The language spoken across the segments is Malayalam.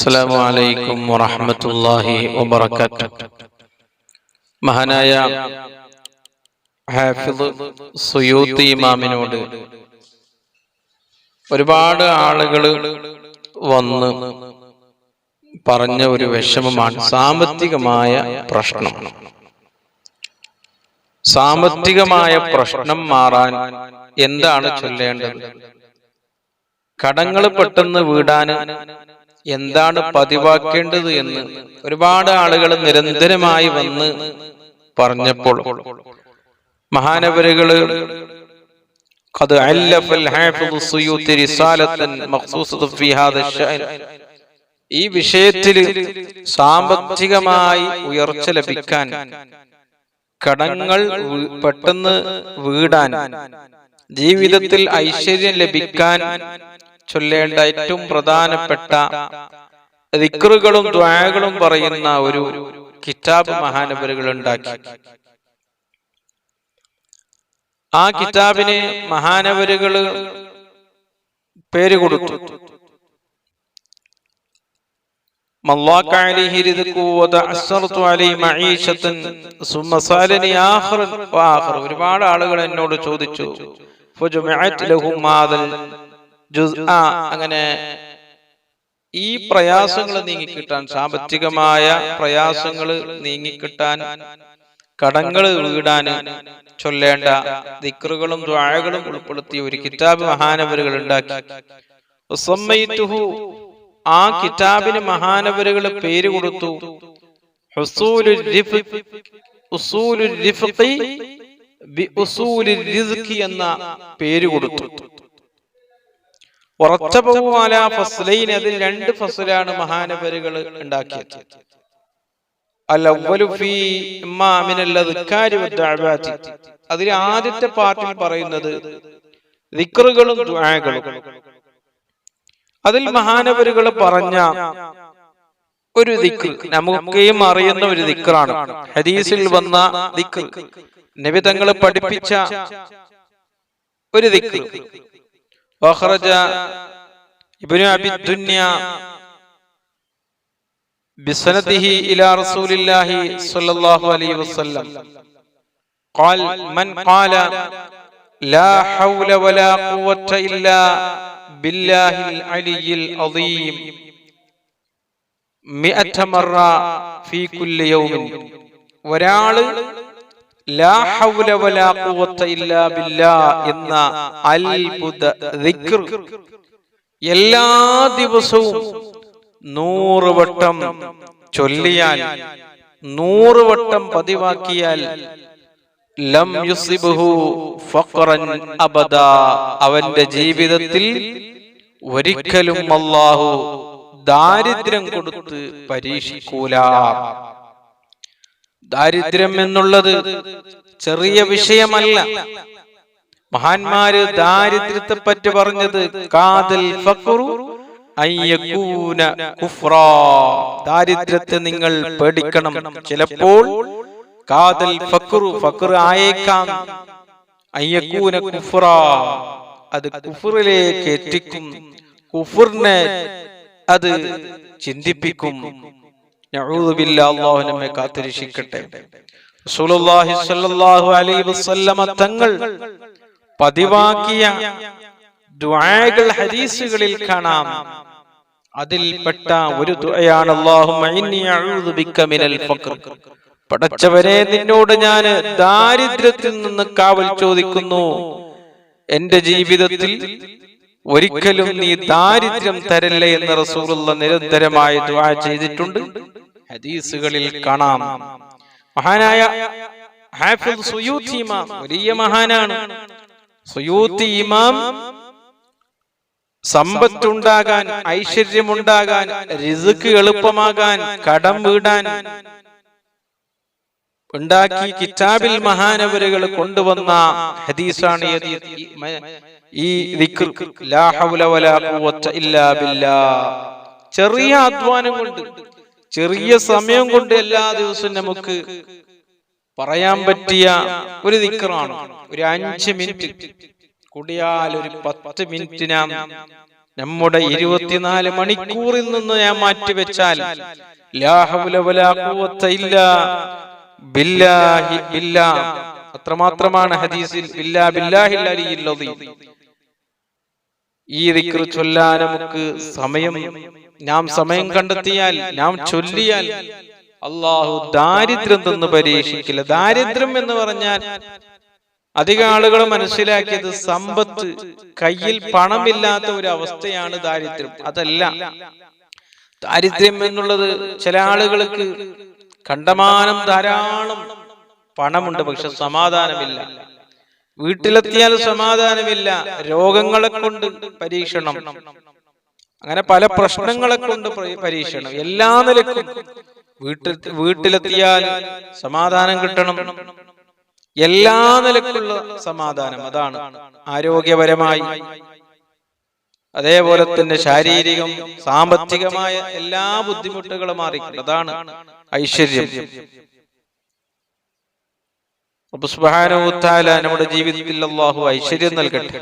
അസ്സലാമു അലൈക്കും വറഹ്മത്തുള്ളാഹി വബറകാതുഹു മഹാനായ ഹാഫിദ് സുയൂത്തി ഇമാമിനോട് ഒരുപാട് ആളുകൾ വന്ന് പറഞ്ഞ ഒരു വിഷമമാണ് സാമ്പത്തികമായ പ്രശ്നം. സാമ്പത്തികമായ പ്രശ്നം മാറാൻ എന്താണ് ചൊല്ലേണ്ടത്? കടങ്ങൾ പെട്ടെന്ന് വീടാൻ എന്താണ് പതിവാക്കേണ്ടത് എന്ന് ഒരുപാട് ആളുകൾ നിരന്തരമായി വന്ന് പറഞ്ഞപ്പോൾ മഹാനവരുകള് قد ألف الحافظ السيوطي رسالة مخصوصة في هذا الشأن ഈ വിഷയത്തിൽ സാമ്പത്തികമായി ഉയർച്ച ലഭിക്കാൻ കടങ്ങൾ വീ- പെട്ടെന്ന് വീടാൻ ജീവിതത്തിൽ ഐശ്വര്യം ലഭിക്കാൻ ചൊല്ലേണ്ട ഏറ്റവും പ്രധാനപ്പെട്ട ദിക്റുകളും ദ്വാകളും പറയുന്ന ഒരു കിതാബ് മഹാനവരുകൾ ഉണ്ടാക്കി ആ കിതാബിന് മഹാനവരുകള് പേര് കൊടുത്തു مضاق عليه رزقه وتعسرت عليه معيشة ثم سألني آخر وآخر ഒരുപാട് ആളുകൾ എന്നോട് ചോദിച്ചു فجمعت لهم هذا الجزء അങ്ങനെ ഈ പ്രയാസങ്ങൾ നീങ്ങിക്കിട്ടാൻ സാമ്പത്തികമായ പ്രയാസങ്ങൾ നീങ്ങിക്കിട്ടാൻ കടങ്ങൾ വീടാൻ ചൊല്ലേണ്ട ദിക്റുകളും ദ്വാഴകളും ഉൾപ്പെടുത്തി ഒരു കിതാബ് മഹാനവരുകൾ ഉണ്ടാക്കി. ആ കിതാബിന് മഹാനവരുകൾ പേര് കൊടുത്തു. എന്ന പേര് കൊടുത്തു. ഉറച്ചപവുമാല ഫസ്ലൈൻ അതിൽ രണ്ട് ഫസലാണ് മഹാനവരുകൾ ഉണ്ടാക്കിയത്. അതിൽ ആദ്യത്തെ പാർട്ടിൽ പറയുന്നത് ദിക്റുകളും ദുആകളും. അതിൽ മഹാനവരുകൾ പറഞ്ഞ ഒരു ദിക്ർ നമുക്കെയും അറിയുന്ന ഒരു ദിക്റാണ്. ഹദീസിൽ വന്ന ദിക്ർ നബി തങ്ങൾ പഠിപ്പിച്ച ഒരു ദിക്ർ وخرج ابن أبي الدنيا بسنته الى رسول الله صلى الله عليه وسلم قال من قال لا حول ولا قوه الا بالله العلي العظيم مئة مره في كل يوم ഒരാൾ എന്ന അത്ഭുത എല്ലാ ദിവസവും നൂറ് വട്ടം ചൊല്ലിയാൽ നൂറ് വട്ടം പതിവാക്കിയാൽ ലം യുസിബുഹു ഫഖറൻ അബദ. അവന്റെ ജീവിതത്തിൽ ഒരിക്കലും അല്ലാഹു ദാരിദ്ര്യം കൊടുത്ത് പരീക്ഷിക്കൂല. ദാരിദ്ര്യം എന്നുള്ളത് ചെറിയ വിഷയമല്ല. മഹാന്മാര് ദാരിദ്ര്യത്തെ പറ്റി പറഞ്ഞത് കാതൽ ഫഖറു ദാരിദ്ര്യത്തെ നിങ്ങൾ പേടിക്കണം. ചിലപ്പോൾ കാതൽ ഫക്രു ഫക്ർ ആയേക്കാം. അയ്യക്കൂന കുഫ്ര. അത് കുഫറിലേക്ക് എത്തിക്കും. കുഫറിനെ അത് ചിന്തിപ്പിക്കും. അല്ലാഹു നമ്മെ കാത്തിരക്ഷിക്കട്ടെ. റസൂലുള്ളാഹി സ്വല്ലല്ലാഹു അലൈഹി വസല്ലമ തങ്ങൾ പതിവാക്കിയ ഹദീസുകളിൽ കാണാം. അതിൽപ്പെട്ട ഒരു ദുആയാണ് അല്ലാഹുമ്മ ഇന്നി അഊദു ബിക മിനൽ ഫഖർ. പടച്ചവരെ നിന്നോട് ഞാൻ ദാരിദ്ര്യത്തിൽ നിന്ന് കാവൽ ചോദിക്കുന്നു. എന്റെ ജീവിതത്തിൽ ഒരിക്കലും നീ ദാരിദ്ര്യം തരല്ലേ എന്ന് റസൂലുള്ള നിരന്തരമായി ദുആ ചെയ്തിട്ടുണ്ട്. ഹദീസുകളിൽ കാണാം. മഹാനായ വലിയ മഹാനാണ്. ഇമാം സമ്പത്തുണ്ടാകാൻ ഐശ്വര്യമുണ്ടാകാൻ റിസുക്ക് എളുപ്പമാകാൻ കടം വീടാൻ ഉണ്ടാക്കി കിതാബിൽ മഹാനവരുകൾ കൊണ്ടുവന്ന ഹദീസാണ് ഈ ചെറിയ അധ്വാനം കൊണ്ട് ചെറിയ സമയം കൊണ്ട് എല്ലാ ദിവസവും നമുക്ക് പറയാൻ പറ്റിയ ഒരു ദിക്റാണ്. ഒരു അഞ്ച് മിനിറ്റ് കൂടിയാൽ ഒരു പത്ത് മിനിറ്റ് നാം നമ്മുടെ ഇരുപത്തിനാല് മണിക്കൂറിൽ നിന്ന് ഞാൻ മാറ്റിവെച്ചാൽ അത്രമാത്രമാണ് ഹദീസിൽ ബില്ലാ ബില്ലാഹിൽ. ഈ ദിക്ർ ചൊല്ലാൻ നമുക്ക് സമയം നാം സമയം കണ്ടെത്തിയാൽ നാം ചൊല്ലിയാൽ അള്ളാഹു ദാരിദ്ര്യം തന്ന് പരീക്ഷിക്കില്ല. ദാരിദ്ര്യം എന്ന് പറഞ്ഞാൽ അധിക ആളുകൾ മനസ്സിലാക്കിയത് സമ്പത്ത് കയ്യിൽ പണമില്ലാത്ത ഒരു അവസ്ഥയാണ് ദാരിദ്ര്യം. അതല്ല. ദാരിദ്ര്യം എന്നുള്ളത് ചില ആളുകൾക്ക് കണ്ടമാനം ധാരാളം പണമുണ്ട് പക്ഷെ സമാധാനമില്ല. വീട്ടിലെത്തിയാൽ സമാധാനമില്ല. രോഗങ്ങളെ കൊണ്ട് പരീക്ഷണം. അങ്ങനെ പല പ്രശ്നങ്ങളെ കൊണ്ട് പരി- പരീക്ഷണം. എല്ലാ നിലക്കും. വീട്ടിൽ വീട്ടിലെത്തിയാൽ സമാധാനം കിട്ടണം. എല്ലാ നിലക്കുള്ള സമാധാനം അതാണ് ആരോഗ്യപരമായി. അതേപോലെ തന്നെ ശാരീരികം സാമ്പത്തികമായ എല്ലാ ബുദ്ധിമുട്ടുകളും മാറി അതാണ് ഐശ്വര്യം. അപ്പൊ സുബ്ഹാനഹു നമ്മുടെ ജീവിതത്തിൽ അള്ളാഹു ഐശ്വര്യം നൽകട്ടെ.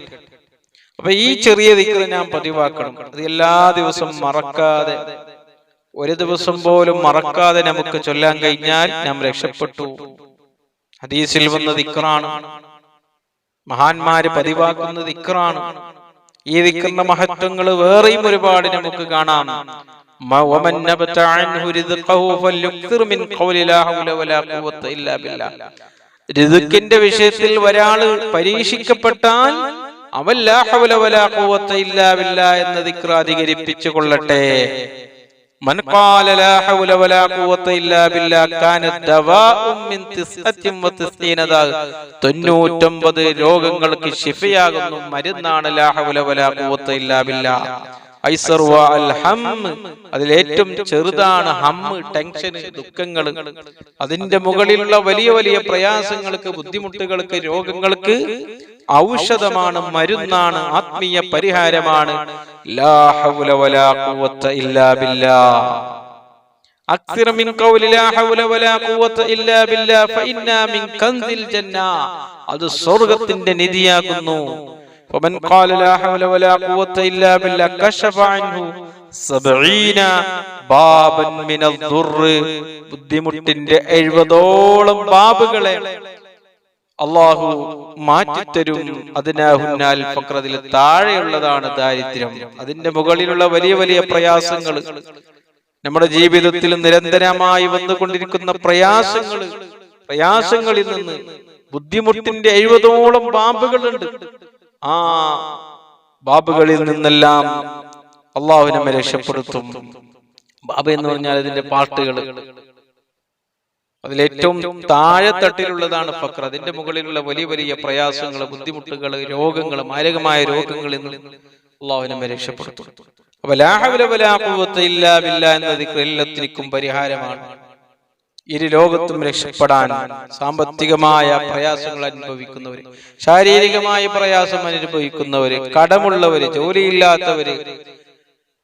അപ്പൊ ഈ ചെറിയ ദിക്കറ് ഞാൻ പതിവാക്കണം. അത് എല്ലാ ദിവസവും മറക്കാതെ ഒരു ദിവസം പോലും മറക്കാതെ നമുക്ക് ചൊല്ലാൻ കഴിഞ്ഞാൽ നാം രക്ഷപ്പെട്ടു. ഹദീസിൽ വന്ന ദിക്കറാണ് മഹാന്മാര് പതിവാക്കുന്ന ദിക്കറാണ് ഈ ദിക്കറിന്റെ മഹത്വങ്ങൾ വേറെയും ഒരുപാട് നമുക്ക് കാണാം. മ- രിതുക്കിന്റെ വിഷയത്തിൽ ഒരാൾ പരീക്ഷിക്കപ്പെട്ടാൽ അവല്ലാഹുലവലാഹൂവത്തയില്ലാവില്ല എന്ന് ദിക്രാധികരിപ്പിച്ചു കൊള്ളട്ടെ. തൊണ്ണൂറ്റൊമ്പത് രോഗങ്ങൾക്ക് ശിഫയാകുന്നു. മരുന്നാണ് ലാഹുലവലാഹൂവത്തയില്ലാവില്ല ഹൗല വലാ ഖുവത്ത ഇല്ലാ ബില്ലാഹ് ഐസർ വ അൽ ഹം അതിലേറ്റവും ചെറുതാണ് ഹമ്മ് ടെൻഷന് ദുഃഖങ്ങൾ അതിന്റെ മുകളിലുള്ള വലിയ വലിയ പ്രയാസങ്ങൾക്ക് ബുദ്ധിമുട്ടുകൾക്ക് രോഗങ്ങൾക്ക് ഔഷധമാണ് മരുന്നാണ് ആത്മീയ പരിഹാരമാണ് ലാ ഹൗല വലാ ഖുവത്ത ഇല്ലാ ബില്ലാഹ് أكثر من قول لا حول ولا قوة إلا بالله فإنا من كنز الجنة അത് സ്വർഗത്തിന്റെ നിധിയാകുന്നു فمن قال لا حول ولا قوة إلا بالله كشف عنه سبعين بابا من الضر ബുദ്ധിമുട്ടിന്റെ എഴുപതോളം ബാബുകളെ അള്ളാഹു മാറ്റിത്തരും അതിനാഹുന്നാൽ ഫക്രതിൽ താഴെയുള്ളതാണ് ദാരിദ്ര്യം അതിന്റെ മുകളിലുള്ള വലിയ വലിയ പ്രയാസങ്ങൾ നമ്മുടെ ജീവിതത്തിൽ നിരന്തരമായി വന്നുകൊണ്ടിരിക്കുന്ന പ്രയാസങ്ങൾ പ്രയാസങ്ങളിൽ നിന്ന് ബുദ്ധിമുട്ടിന്റെ എഴുപതോളം ബാമ്പുകളുണ്ട് ആ ബാബുകളിൽ നിന്നെല്ലാം അള്ളാഹു നമ്മെ രക്ഷപ്പെടുത്തും. ബാബ എന്ന് പറഞ്ഞാൽ അതിന്റെ പാട്ടുകൾ. അതിലേറ്റവും താഴെത്തട്ടിലുള്ളതാണ് ഫക്ർ അതിന്റെ മുകളിലുള്ള വലിയ വലിയ പ്രയാസങ്ങൾ ബുദ്ധിമുട്ടുകൾ രോഗങ്ങൾ മാരകമായ രോഗങ്ങളിൽ നിന്ന് അള്ളാഹു നമ്മെ രക്ഷപ്പെടുത്തും. അപ്പൊ ലാ ഹൗല വലാ ഖുവത്ത ഇല്ലാ ബില്ലാ എന്ന എല്ലാത്തിനും പരിഹാരമാണ്. ഇരു ലോകത്തും രക്ഷപ്പെടാൻ സാമ്പത്തികമായ പ്രയാസങ്ങൾ അനുഭവിക്കുന്നവര് ശാരീരികമായ പ്രയാസം അനുഭവിക്കുന്നവര് കടമുള്ളവര് ജോലിയില്ലാത്തവര്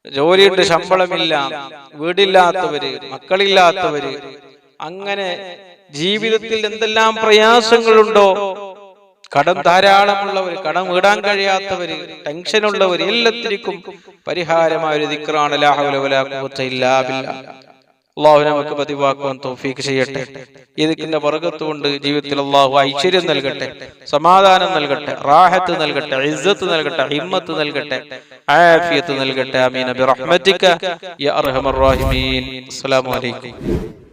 ജോലിയുടെ ശമ്പളമില്ല വീടില്ലാത്തവര് മക്കളില്ലാത്തവര് അങ്ങനെ ജീവിതത്തിൽ എന്തെല്ലാം പ്രയാസങ്ങളുണ്ടോ? കടം ധാരാളമുള്ളവർ കടം വീടാൻ കഴിയാത്തവര് ടെൻഷനുള്ളവർ എല്ലാത്തിനും പരിഹാരമായ ഒരു ദിക്റാണ് ലാ അള്ളാഹു നമുക്ക് പതിവാക്കുവാൻ തോഫീക്ക് ചെയ്യട്ടെ. ഇതിന്റെ പുറകത്തുകൊണ്ട് ജീവിതത്തിൽ അള്ളാഹു ഐശ്വര്യം നൽകട്ടെ സമാധാനം നൽകട്ടെ റാഹത്ത് നൽകട്ടെ ഇസ്സത്ത് നൽകട്ടെ ഹിമ്മത്ത് നൽകട്ടെ ആഫിയത്ത് നൽകട്ടെ. അമീൻ ബിറഹ്മതിക യാ അർഹമർ റഹീമീൻ. അസ്സലാമു അലൈക്കും.